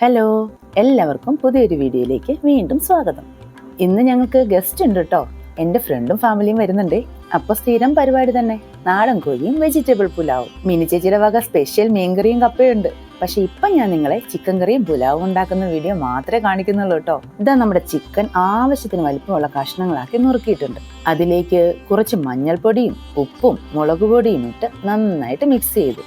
Hello എല്ലാവർക്കും പുതിയൊരു വീഡിയോയിലേക്ക് വീണ്ടും സ്വാഗതം. ഇന്ന് ഞങ്ങൾക്ക് ഗസ്റ്റ് ഉണ്ട് കേട്ടോ എന്റെ ഫ്രണ്ടും ഫാമിലിയും വരുന്നുണ്ട്. അപ്പോൾ സ്ഥിരം പരിപാടി തന്നെ. നാടൻ കോഴിയും വെജിറ്റബിൾ പുലാവും. മിനി ചേച്ചിയുടെ വക സ്പെഷ്യൽ മീൻകറിയും കപ്പയും ഉണ്ട് പക്ഷെ ഇപ്പം ഞാൻ നിങ്ങളെ ചിക്കൻ കറിയും പുലാവും ഉണ്ടാക്കുന്ന വീഡിയോ മാത്രമേ കാണിക്കുന്നുള്ളൂ കേട്ടോ ഇതാ നമ്മുടെ ചിക്കൻ ആവശ്യത്തിന് വലിപ്പമുള്ള കഷ്ണങ്ങളാക്കി നുറുക്കിയിട്ടുണ്ട്. അതിലേക്ക് കുറച്ച് മഞ്ഞൾപ്പൊടിയും ഉപ്പും മുളക് പൊടിയും ഇട്ട് നന്നായിട്ട് മിക്സ് ചെയ്തു.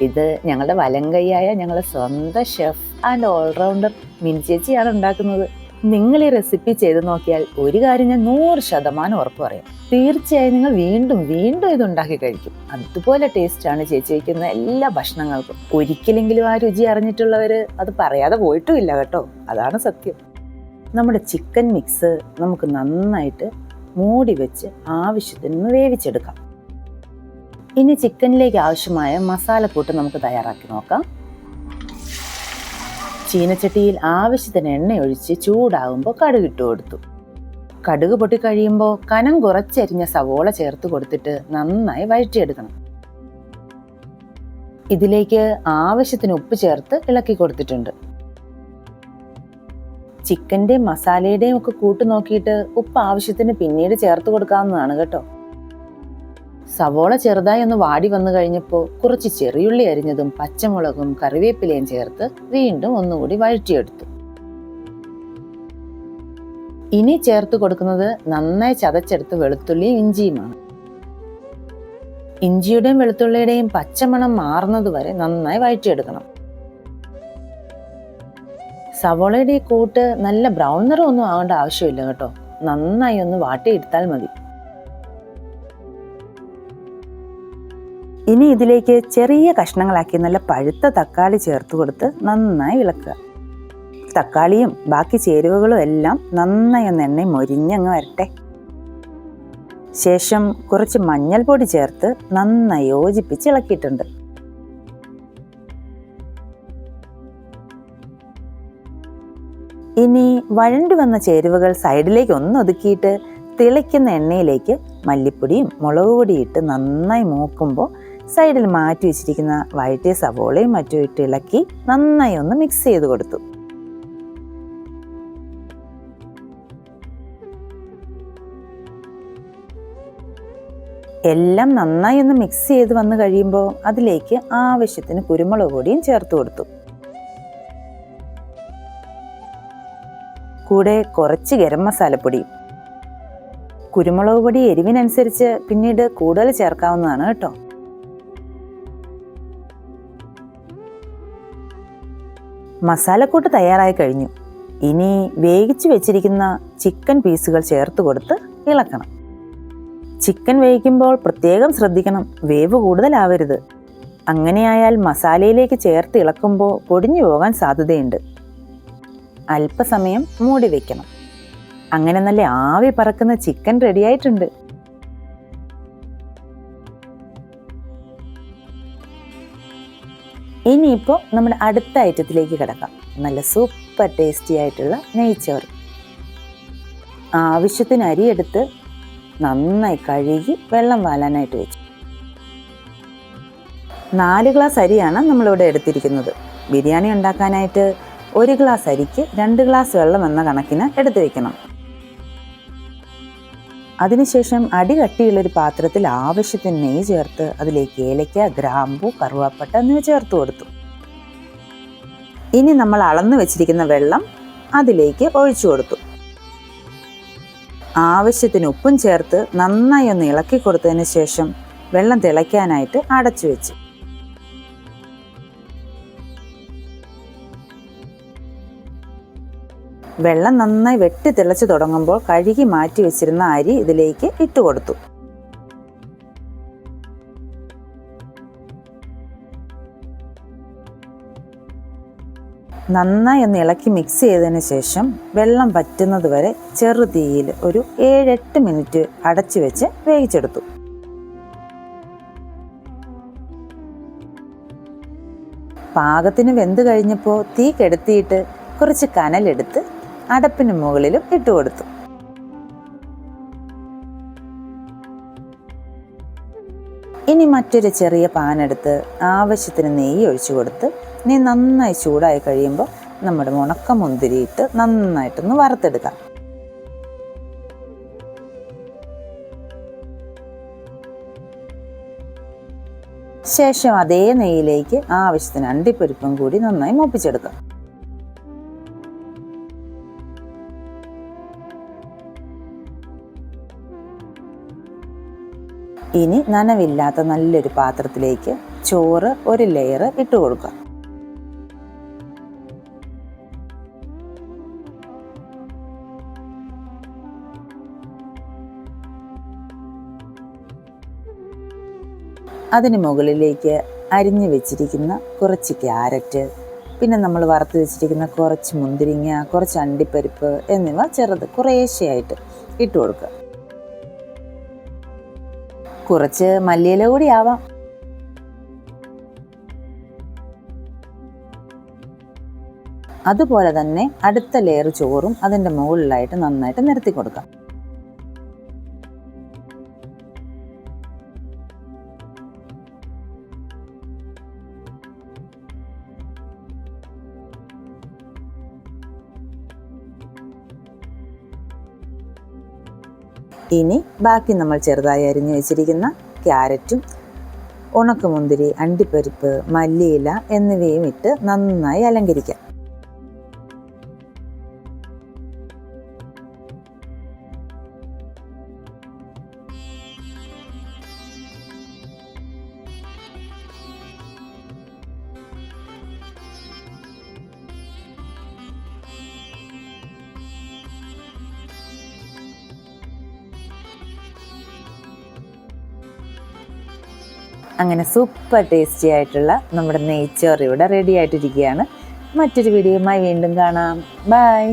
ഇത് ഞങ്ങളുടെ വലം കൈയായ ഞങ്ങളുടെ സ്വന്തം ഷെഫ് ആൻഡ് ഓൾറൗണ്ടർ മിനി ചേച്ചിയാണ് ഉണ്ടാക്കുന്നത്. നിങ്ങൾ ഈ റെസിപ്പി ചെയ്ത് നോക്കിയാൽ ഒരു കാര്യം ഞാൻ നൂറ് ശതമാനം ഉറപ്പ് പറയാം. തീർച്ചയായും നിങ്ങൾ വീണ്ടും വീണ്ടും ഇത് ഉണ്ടാക്കി കഴിക്കും. അതുപോലെ ടേസ്റ്റാണ് ചേച്ചി വയ്ക്കുന്ന എല്ലാ ഭക്ഷണങ്ങൾക്കും. ഒരിക്കലെങ്കിലും ആ രുചി അറിഞ്ഞിട്ടുള്ളവർ അത് പറയാതെ പോയിട്ടുമില്ല കേട്ടോ. അതാണ് സത്യം. നമ്മുടെ ചിക്കൻ മിക്സ് നമുക്ക് നന്നായിട്ട് മൂടി വെച്ച് ആവശ്യത്തിന് വേവിച്ചെടുക്കാം. ഇനി ചിക്കനിലേക്ക് ആവശ്യമായ മസാല മസാലക്കൂട്ട് നമുക്ക് തയ്യാറാക്കി നോക്കാം. ചീനച്ചട്ടിയിൽ ആവശ്യത്തിന് എണ്ണ ഒഴിച്ച് ചൂടാകുമ്പോൾ കടുക് ഇട്ട് കൊടുത്തു. കടുക് പൊട്ടിക്കഴിയുമ്പോൾ കനം കുറച്ചരിഞ്ഞ സവോള ചേർത്ത് കൊടുത്തിട്ട് നന്നായി വഴറ്റിയെടുക്കണം. ഇതിലേക്ക് ആവശ്യത്തിന് ഉപ്പ് ചേർത്ത് ഇളക്കി കൊടുത്തിട്ടുണ്ട്. ചിക്കന്റെയും മസാലയുടെയും ഒക്കെ കൂട്ട് നോക്കിയിട്ട് ഉപ്പ് ആവശ്യത്തിന് പിന്നീട് ചേർത്ത് കൊടുക്കാവുന്നതാണ് കേട്ടോ. സവോള ചെറുതായി ഒന്ന് വാടി വന്നു കഴിഞ്ഞപ്പോൾ കുറച്ച് ചെറിയുള്ളി അരിഞ്ഞതും പച്ചമുളകും കറിവേപ്പിലയും ചേർത്ത് വീണ്ടും ഒന്നുകൂടി വഴറ്റിയെടുത്തു. ഇനി ചേർത്ത് കൊടുക്കുന്നത് നന്നായി ചതച്ചെടുത്ത് വെളുത്തുള്ളിയും ഇഞ്ചിയുമാണ്. ഇഞ്ചിയുടെയും വെളുത്തുള്ളിയുടെയും പച്ചമണം മാറുന്നതുവരെ നന്നായി വഴറ്റിയെടുക്കണം. സവോളയുടെ കൂട്ട് നല്ല ബ്രൗൺ നിറം ഒന്നും ആവേണ്ട ആവശ്യമില്ല കേട്ടോ. നന്നായി ഒന്ന് വാട്ടിയെടുത്താൽ മതി. ഇനി ഇതിലേക്ക് ചെറിയ കഷ്ണങ്ങളാക്കി നല്ല പഴുത്ത തക്കാളി ചേർത്ത് കൊടുത്ത് നന്നായി ഇളക്കുക തക്കാളിയും ബാക്കി ചേരുവകളും എല്ലാം നന്നായി ഒന്ന് എണ്ണ മൊരിഞ്ഞങ്ങ് വരട്ടെ. ശേഷം കുറച്ച് മഞ്ഞൾപ്പൊടി ചേർത്ത് നന്നായി യോജിപ്പിച്ച് ഇളക്കിയിട്ടുണ്ട്. ഇനി വഴണ്ടി വന്ന ചേരുവകൾ സൈഡിലേക്ക് ഒന്ന് ഒതുക്കിയിട്ട് തിളയ്ക്കുന്ന എണ്ണയിലേക്ക് മല്ലിപ്പൊടിയും മുളക് പൊടിയും ഇട്ട് നന്നായി മൂക്കുമ്പോൾ സൈഡിൽ മാറ്റി വെച്ചിരിക്കുന്ന വഴറ്റിയ സവോളയും മറ്റും ഇട്ട് ഇളക്കി നന്നായി ഒന്ന് മിക്സ് ചെയ്ത് കൊടുത്തു. എല്ലാം നന്നായി ഒന്ന് മിക്സ് ചെയ്ത് വന്നു കഴിയുമ്പോൾ അതിലേക്ക് ആവശ്യത്തിന് കുരുമുളക് പൊടിയും ചേർത്ത് കൊടുത്തു. കൂടെ കുറച്ച് ഗരം മസാലപ്പൊടിയും കുരുമുളക് പൊടി എരിവിനനുസരിച്ച് പിന്നീട് കൂടുതൽ ചേർക്കാവുന്നതാണ് കേട്ടോ. മസാലക്കൂട്ട് തയ്യാറായി കഴിഞ്ഞു. ഇനി വേവിച്ച് വെച്ചിരിക്കുന്ന ചിക്കൻ പീസുകൾ ചേർത്ത് കൊടുത്ത് ഇളക്കണം. ചിക്കൻ വേവിക്കുമ്പോൾ പ്രത്യേകം ശ്രദ്ധിക്കണം വേവ് കൂടുതലാവരുത്. അങ്ങനെയായാൽ മസാലയിലേക്ക് ചേർത്ത് ഇളക്കുമ്പോൾ പൊടിഞ്ഞു പോകാൻ സാധ്യതയുണ്ട്. അല്പസമയം മൂടി വയ്ക്കണം അങ്ങനെ നല്ല ആവി പറക്കുന്ന ചിക്കൻ റെഡിയായിട്ടുണ്ട്. ഇനിയിപ്പോൾ നമ്മുടെ അടുത്ത ഐറ്റത്തിലേക്ക് കിടക്കാം. നല്ല സൂപ്പർ ടേസ്റ്റി ആയിട്ടുള്ള നെയ്ച്ചോറ്. ആവശ്യത്തിന് അരിയെടുത്ത് നന്നായി കഴുകി വെള്ളം വാലാനായിട്ട് വെച്ചു. നാല് ഗ്ലാസ് അരിയാണ് നമ്മളിവിടെ എടുത്തിരിക്കുന്നത്. ബിരിയാണി ഉണ്ടാക്കാനായിട്ട് ഒരു ഗ്ലാസ് അരിക്ക് രണ്ട് ഗ്ലാസ് വെള്ളം എന്ന കണക്കിന് എടുത്തു വെക്കണം. അതിനുശേഷം അടി കട്ടിയുള്ളൊരു പാത്രത്തിൽ ആവശ്യത്തിന് നെയ്യ് ചേർത്ത് അതിലേക്ക് ഏലയ്ക്ക ഗ്രാമ്പു കറുവാപ്പട്ട എന്നിവ ചേർത്ത് കൊടുത്തു. ഇനി നമ്മൾ അളന്നു വെച്ചിരിക്കുന്ന വെള്ളം അതിലേക്ക് ഒഴിച്ചു കൊടുത്തു. ആവശ്യത്തിന് ഉപ്പും ചേർത്ത് നന്നായി ഒന്ന് ഇളക്കി കൊടുത്തതിന് ശേഷം വെള്ളം തിളയ്ക്കാനായിട്ട് അടച്ചു വെച്ചു. വെള്ളം നന്നായി വെട്ടി തിളച്ച് തുടങ്ങുമ്പോൾ കഴുകി മാറ്റി വെച്ചിരുന്ന അരി ഇതിലേക്ക് ഇട്ട് കൊടുത്തു. നന്നായി ഒന്ന് ഇളക്കി മിക്സ് ചെയ്തതിന് ശേഷം വെള്ളം പറ്റുന്നത് വരെ ചെറുതീയിൽ ഒരു ഏഴെട്ട് മിനിറ്റ് അടച്ചു വെച്ച് വേവിച്ചെടുത്തു. പാകത്തിന് വെന്ത് കഴിഞ്ഞപ്പോൾ തീ കെടുത്തിയിട്ട് കുറച്ച് കനലെടുത്ത് അടപ്പിന് മുകളിലും ഇട്ട് കൊടുത്തു. ഇനി മറ്റൊരു ചെറിയ പാനെടുത്ത് ആവശ്യത്തിന് നെയ്യ് ഒഴിച്ചു കൊടുത്ത് നീ നന്നായി ചൂടായി കഴിയുമ്പോൾ നമ്മുടെ മുണക്ക മുന്തിരിയിട്ട് നന്നായിട്ടൊന്ന് വറുത്തെടുക്കാം. ശേഷം അതേ നെയ്യിലേക്ക് ആവശ്യത്തിന് അണ്ടിപ്പരിപ്പും കൂടി നന്നായി മൂപ്പിച്ചെടുക്കാം. ഇനി നനവില്ലാത്ത നല്ലൊരു പാത്രത്തിലേക്ക് ചോറ് ഒരു ലെയർ ഇട്ട് കൊടുക്കുക. അതിന് മുകളിലേക്ക് അരിഞ്ഞു വെച്ചിരിക്കുന്ന കുറച്ച് ക്യാരറ്റ് പിന്നെ നമ്മൾ വറുത്ത് വെച്ചിരിക്കുന്ന കുറച്ച് മുന്തിരിങ്ങ കുറച്ച് അണ്ടിപ്പരിപ്പ് എന്നിവ ചെറുത് കുറേശ്ശെയായിട്ട് ഇട്ട് കൊടുക്കുക. കുറച്ച് മല്ലിയില കൂടി ആവാം. അതുപോലെ തന്നെ അടുത്ത ലെയർ ചോറും അതിന്റെ മുകളിലായിട്ട് നന്നായിട്ട് നിരത്തി കൊടുക്കാം. ഇനി ബാക്കി നമ്മൾ ചെറുതായി അരിഞ്ഞു വെച്ചിരിക്കുന്ന ക്യാരറ്റും ഉണക്കമുന്തിരി അണ്ടിപ്പരിപ്പ് മല്ലിയില എന്നിവയും ഇട്ട് നന്നായി അലങ്കരിക്കാം. അങ്ങനെ സൂപ്പർ ടേസ്റ്റി ആയിട്ടുള്ള നമ്മുടെ നെയ്ച്ചോറ് ഇവിടെ റെഡി ആയിട്ടിരിക്കുകയാണ്. മറ്റൊരു വീഡിയോയുമായി വീണ്ടും കാണാം. ബൈ